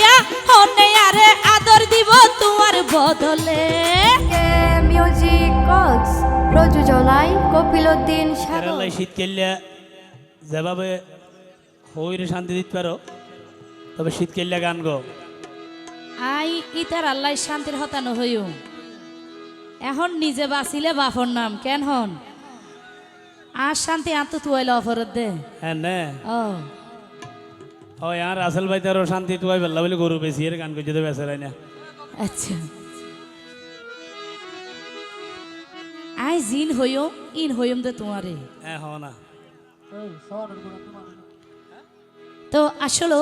ইয়া হনে আরে আদর দিব তোমার বদলে। মিউজিক প্রযোজনায় যেভাবে হইরে শান্তি দিতে পারো তবে শীত কেললে গান গো। আই ইতার আল্লাহ শান্তির হতানো হইও এখন নিজে বাঁচিলে বাপর নাম কেন হন? আর শান্তি আন্ত তুয়াইলে অফরত দে। হ্যাঁ নে। ও। ও আর আসল ভাই তারও শান্তি তুই বেলা বলে গরু বেশি এর গান করছে তো বেসারাই না আচ্ছা। আই জিন হইও ইন হইম দে তোমারে। হ্যাঁ হ না। তো আসলে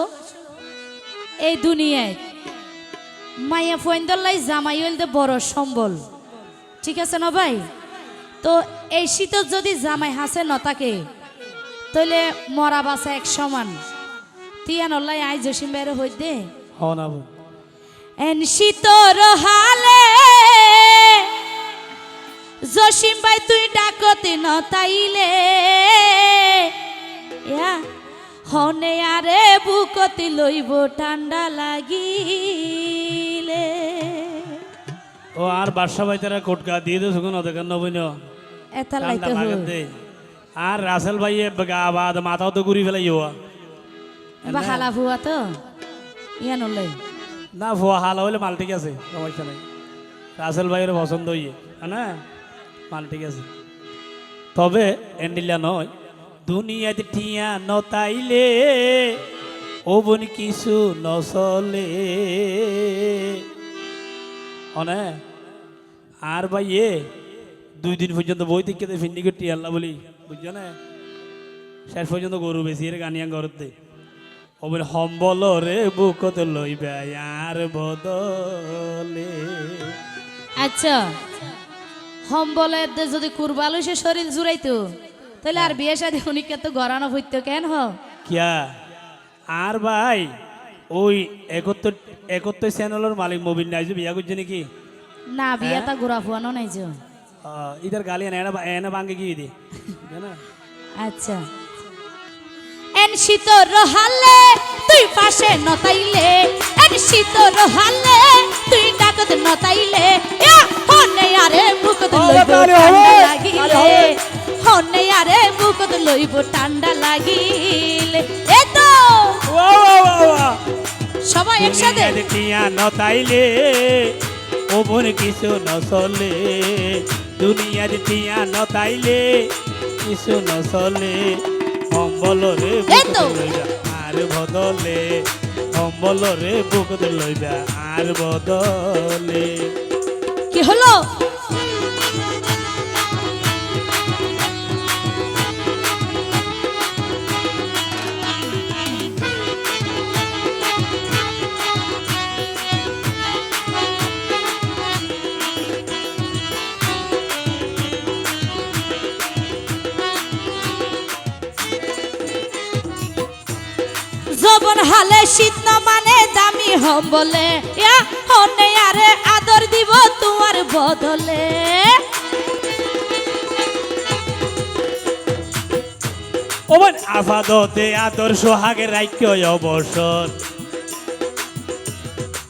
এই দুনিয়ায়। মাইয়া ফৈন্দল্লাই জামাই হইলতে বড় সম্বল। ঠিক আছে না ভাই? তো এই শীতত যদি জামাই হাসে নতাকে তাহলে মরা বাসা এক সমান। তিয়ান অল্লাই আই জসিম বের হই দে হ না এন শীতর হালে জসিম ভাই তুই ডাকতে নতাইলে ইয়া হনে আরে বুকতি লইব ঠান্ডা লাগিলে। ও আর বাদশা ভাই তারা কোটকা দিয়ে দে সুগুন ওদের কেন বইন। এতা লাইতে দে। আর রাসেল ভাই গা বাদ মাথাও তো ঘুরি ফেলাই ইয়া বা হালা ভুয়া তো? ইয়া নলে না ভুয়া হাল হইলে মাল ঠিক আছে সমস্যা নাই। রাসেল ভাইয়ের পছন্দ হইয়ে না? মাল ঠিক আছে। তবে এন্ডিলা নয় দুনিয়াতে ঠিয়া নতাইলে ও বোন কিছু নচলে। অনে আর ভাইয়ে দুই দিন পর্যন্ত বই থেকে ফিন্ডি করে টিয়াল্লা বলি বুঝছ না? শেষ পর্যন্ত গরু বেশি এর গানিয়া ঘরতে ওবেন সম্বল রে বুকত লইবা আর বদলে। আচ্ছা হম বলে দে যদি কুরবালো সে শরীর জুড়াইতো তাহলে আর বিয়ে শাদি উনিকে তো গড়ানো হইতো কেন? হ কিয়া? আর ভাই ওই একত্তর একত্তর চ্যানেলের মালিক মবিন নাই যে বিয়া করছে নাকি? না বিয়ে তা ঘুরা ফুয়ানো নাই যে আহ, ইধার গালি এনে এনে ভাঙ্গে কি দি আচ্ছা। শীতর হালে তুই পাশে নতাইলে এন শীতর হালে তুই ডাকত নতাইলে হনে আরে বুকত লইব লাগিলে হনে আরে বুকত লইব ঠান্ডা লাগিলে। এ তো সবাই একসাথে। টিয়া নতাইলে ও কিছু নচলে দুনিয়াতে টিয়া নতাইলে কিছু নচলে সম্বল রে আর বদলে সম্বল রে বুকত লইবা আর বদলে কি হলো? জবন হালে শীত না মানে দামি হম বলে। হনে আরে আদর দিব তোমার বদলে। ওমন আফাদতে আদর্শ হাগে রাখ্য অবসর।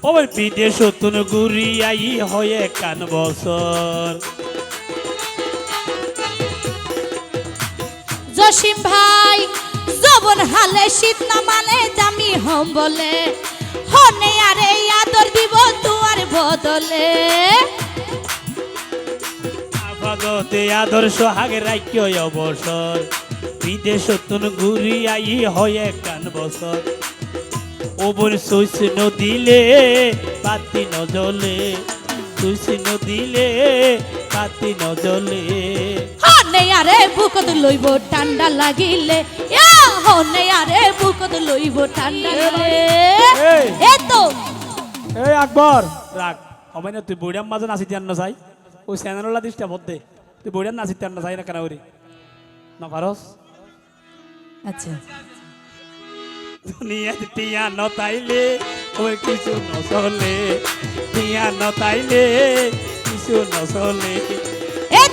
ওমন বিদেশ তুন গুরি আই হয়ে কান বছর। জসিম ভাই জবন হালে, শীত না মানে দামি হম বলে। হনে আরে আদর দিব তোমার বদলে। আফাদতে আদর্শ হাগে রাখ্য অবসর। বিদেশ তুন গুরি আই হয়ে কান বছর। ওবর সুইস নদিলে পাতি নজলে। সুইস নদিলে পাতি নজলে। হনে আরে বুকত লইব ঠান্ডা লাগিলে। হনে আরে বুকত লইব ঠান্ডা লাগিলে। এই। এ তো। এই আকবর। রাখ হবে না তুই বইডার মাঝে নাচি দিয়ার না চাই। ওই চ্যানেললা দিসটা বদে তুই বইডার নাচি দিয়ার না চাই না কেন করি না পারস আচ্ছা। দুনিয়া টিয়া নতাইলে ওই কিছু নচলে। টিয়া নতাইলে কিছু নচলে।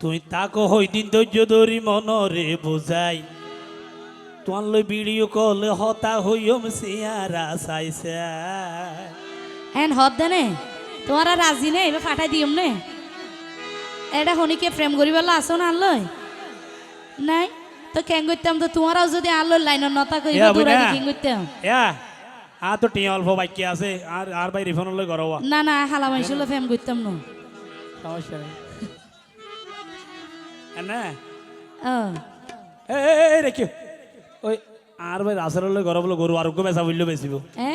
তুই তাকো হই দিন ধৈর্য ধরি মনরে বোঝাই। তোমার লই ভিডিও কল হতা হইম সিয়ারা চাইছে এন হদ দে নে। তোমার রাজি নে এবার ফাটাই দিম নে। এটা হনিকে প্রেম করিবেলা আসো না আনলই নাই? তো কেন করতাম তো তোমারাও যদি আনলো লাইনের নতা ইয়া, দূরা বুঝা? কি করতাম এয়া আর তো টিয়া অল্প বাক্য আছে আর আর ভাই রিফোন লই গরবা না না হালা মাইশুলো প্রেম করতাম না। সমস্যা নেই। না এই রেখে ওই আর ভাই রাসের লই গরব গরু আরোগ্য বেচা বললেও বেচিব এ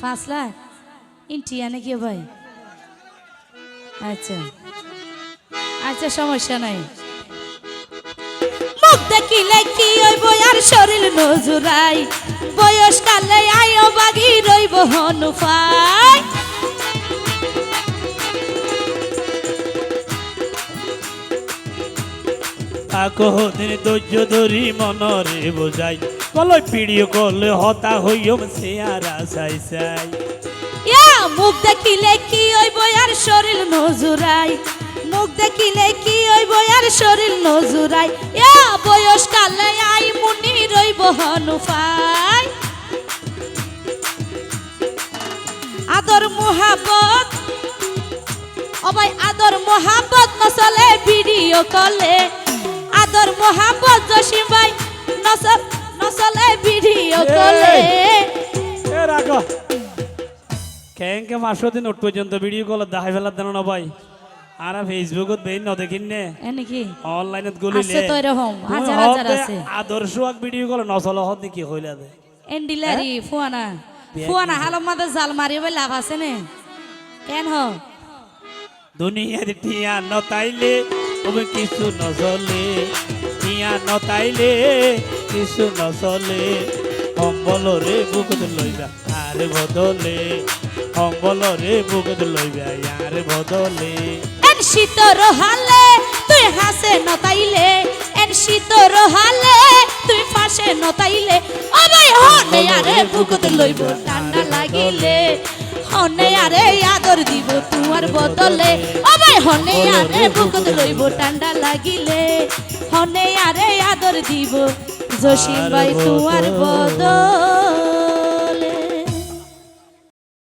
পাঁচ লাখ ইন্টিয়া নাকি ভাই আচ্ছা আচ্ছা সমস্যা নাই মুখ দেখিলে কি হইব আর শরীর নজুরাই বয়স কালে আয়ো বাগি রইব হনুফাই তাকো দিন ধৈর্য ধরি মনরে বোঝাই। কলই পিড়িও কলে হতা হইম সিয়ারা চাই চাই। ইয়া, মুখ দেখিলে কি হইব আর শরীর নজুরাই? মুখ দেখিলে কি হইব আর শরীর নজুরাই? ইয়া, বয়স কালে আই মুনি রইব হনুফাই। আদর মোহাবত অবাই আদর মোহাবত নচলে ভিডিও কলে। আদর মোহাবত জসিম ভাই নচল নচলে ভিডিও কলে এ রাখো। কেঙ্কে পাঁচশো দিন ওট পর্যন্ত ভিডিও কল দেখাই ফেলার দেন না ভাই? আর ফেসবুকত বেই ন দেখিন নে। এনেকি অনলাইনত গলিলে আছে তো এরকম, হাজার হাজার আছে। আদর্শ এক ভিডিও কল নচল হত নাকি হইলা দে? এন্ডিলারি ফুয়ানা ফুয়ানা হালম মাদে জাল মারিবে লাভ আছে নে। কেন? হ দুনিয়ার টিয়া নতাইলে ওবে কিছু নচলে টিয়া নতাইলে কিছু নচলে সম্বলরে বুকত লইবা আর বদলে সম্বলরে বুকত লইবা ইয়ার বদলে। এন শীতর হালে তুই হাসে নতাইলে এন শীতর হালে তুই ফাঁসে নতাইলে অবাই হনে আরে বুকত লইব ঠান্ডা লাগিলে হনে আরে আদর দিব তোমার বদলে হনে আরে বুকত লইব ঠান্ডা লাগিলে হনে আরে আদর দিব। জসিম ভাই তোমার বদলে।